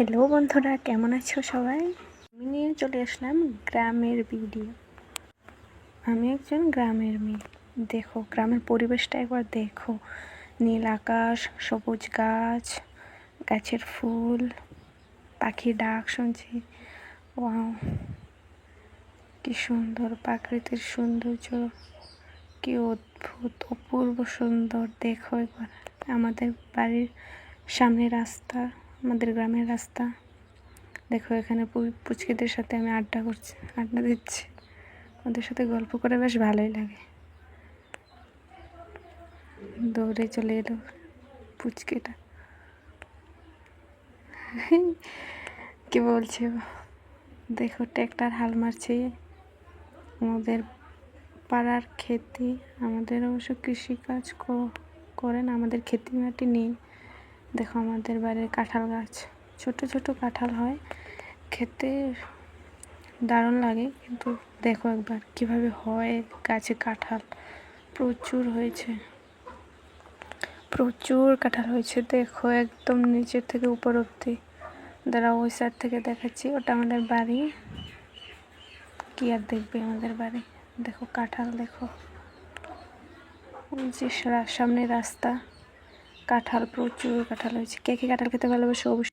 Hello বন্ধুরা, কেমন আছো সবাই? আমি নিয়ে চলে আসলাম গ্রামের ভিডিও আমি একজন গ্রামের মেয়ে। দেখো, গ্রামের পরিবেশটা একবার দেখো। নীল আকাশ, সবুজ গাছ, গাছের ফুল, পাখির ডাক শুনছি। ওয়াও, কি সুন্দর প্রাকৃতিক সৌন্দর্য। কি অদ্ভুত, অপূর্ব সুন্দর, দেখো একবার। আমাদের বাড়ির সামনে রাস্তা। আমাদের গ্রামের রাস্তা। দেখো এখানে পুচকিদের সাথে আমি আড্ডা করছি, আড্ডা দিচ্ছি। ওদের সাথে গল্প করে বেশ ভালোই লাগে। দৌড়ে চলে এলো পুচকিটা। কি বলছে? দেখো ট্র্যাক্টর হাল মারছে। আমাদের পাড়ার ক্ষেতি আমাদের অবশ্য কৃষিকাজ ক- করেন, আমাদের ক্ষেতি মাটি নেই। দেখো আমাদের বাড়ির কাঁঠাল গাছ। ছোট ছোট কাঁঠাল হয়। খেতে দারুণ লাগে, কিন্তু দেখো একবার কীভাবে হয় গাছে কাঁঠাল। প্রচুর হয়েছে। প্রচুর কাঁঠাল হয়েছে, দেখো একদম নিচের থেকে উপর অব্দি দাঁড়া ওই সাইড থেকে দেখাচ্ছি, ওটা আমাদের বাড়ি। কি আর দেখবে আমাদের বাড়ি? দেখো কাঁঠাল, দেখো। ওই যে সামনে রাস্তা। কাঁঠাল প্রচুর কাঁঠাল হয়েছে। কে কে কাঁঠাল খেতে ভালোবাসে অবশ্যই